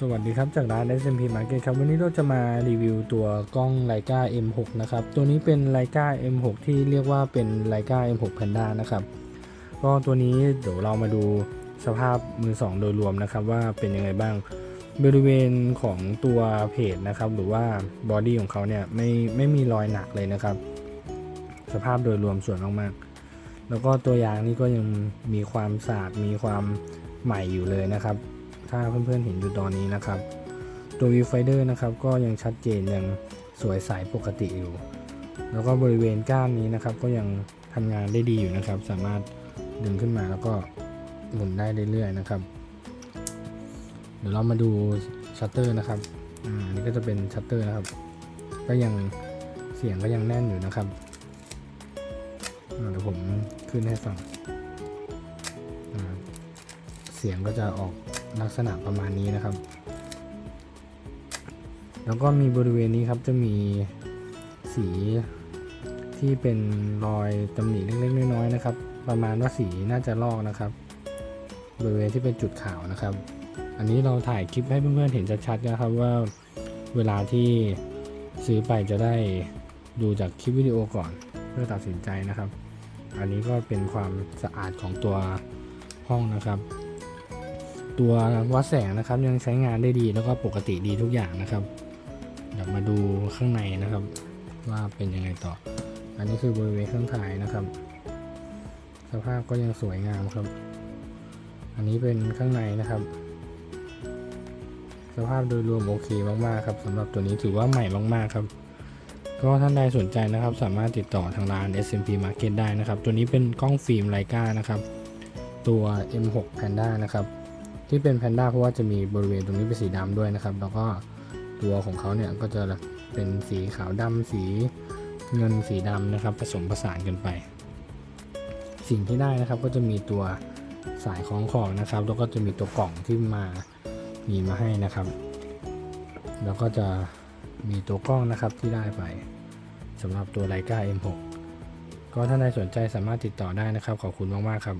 สวัสดีครับจากร้าน SMP Market ครับวันนี้เราจะมารีวิวตัวกล้อง Leica M6 นะครับ ตัวนี้เป็น Leica M6 ที่เรียกว่าเป็น Leica M6 Panda นะครับก็ตัวนี้เดี๋ยวเรามาดูสภาพมือสองโดยรวมนะครับว่าเป็นยังไงบ้างบริเวณของตัวเพจนะครับ หรือว่าบอดี้ของเขาเนี่ยไม่ไม่มีรอยหนักเลยนะครับ สภาพโดยรวมสวยมากๆแล้วก็ตัวยางนี่ก็ยังมีความสะอาดมีความใหม่อยู่เลยนะครับ ถ้าเพื่อนๆเห็นอยู่ตอนนี้นะครับ ตัววิวไฟเดอร์นะครับก็ยังชัดเจนยังสวยใสปกติอยู่ แล้วก็บริเวณก้านนี้นะครับ ก็ยังทำงานได้ดีอยู่นะครับ สามารถดึงขึ้นมาแล้วก็หมุนได้เรื่อยๆนะครับ เดี๋ยวเรามาดูชัตเตอร์นะครับอ่าอันนี่ก็จะเป็นชัตเตอร์นะครับ ก็ยังเสียงก็ยังแน่นอยู่นะครับเดี๋ยวผมขึ้นให้ฟัง เสียงก็จะออก ลักษณะประมาณนี้นะครับ แล้วก็มีบริเวณนี้ครับจะมีสีที่เป็นรอยตำหนิเล็กๆน้อยๆนะครับ ประมาณว่าสีน่าจะลอกนะครับ บริเวณที่เป็นจุดขาวนะครับ อันนี้เราถ่ายคลิปให้เพื่อนๆเห็นชัดๆนะครับว่าเวลาที่ซื้อไปจะได้ดูจากคลิปวิดีโอก่อนเพื่อตัดสินใจนะครับ อันนี้ก็เป็นความสะอาดของตัวห้องนะครับ ตัววัดแสงนะครับยังใช้งานได้ดีแล้วก็ปกติดีทุกอย่างนะครับเดี๋ยวมาดูข้างในนะครับ ว่าเป็นยังไงต่อ อันนี้คือบริเวณข้างท้ายนะครับ สภาพก็ยังสวยงามครับ อันนี้เป็นข้างในนะครับ สภาพโดยรวมโอเคมากๆครับสำหรับตัวนี้ถือว่าใหม่มากๆครับก็ท่านใดสนใจนะครับสามารถติดต่อทางร้าน SMP Market ได้นะครับ ตัวนี้เป็นกล้องฟิล์มไลกานะครับ ตัว M6 Panda นะครับ ที่เป็น Panda เพราะว่าจะมีบริเวณตรงนี้เป็นสีดำด้วยนะครับ แล้วก็ตัวของเขาเนี่ยก็จะเป็นสีขาวดำสีเงินสีดำนะครับ ผสมผสานกันไป สิ่งที่ได้นะครับก็จะมีตัวสายคล้องคอนะครับ แล้วก็จะมีตัวกล่องที่มามีมาให้นะครับ แล้วก็จะมีตัวกล้องนะครับที่ได้ไปสำหรับตัวไลกา M6 ก็ถ้าใครสนใจสามารถติดต่อได้นะครับ ขอบคุณมาก ๆ ครับ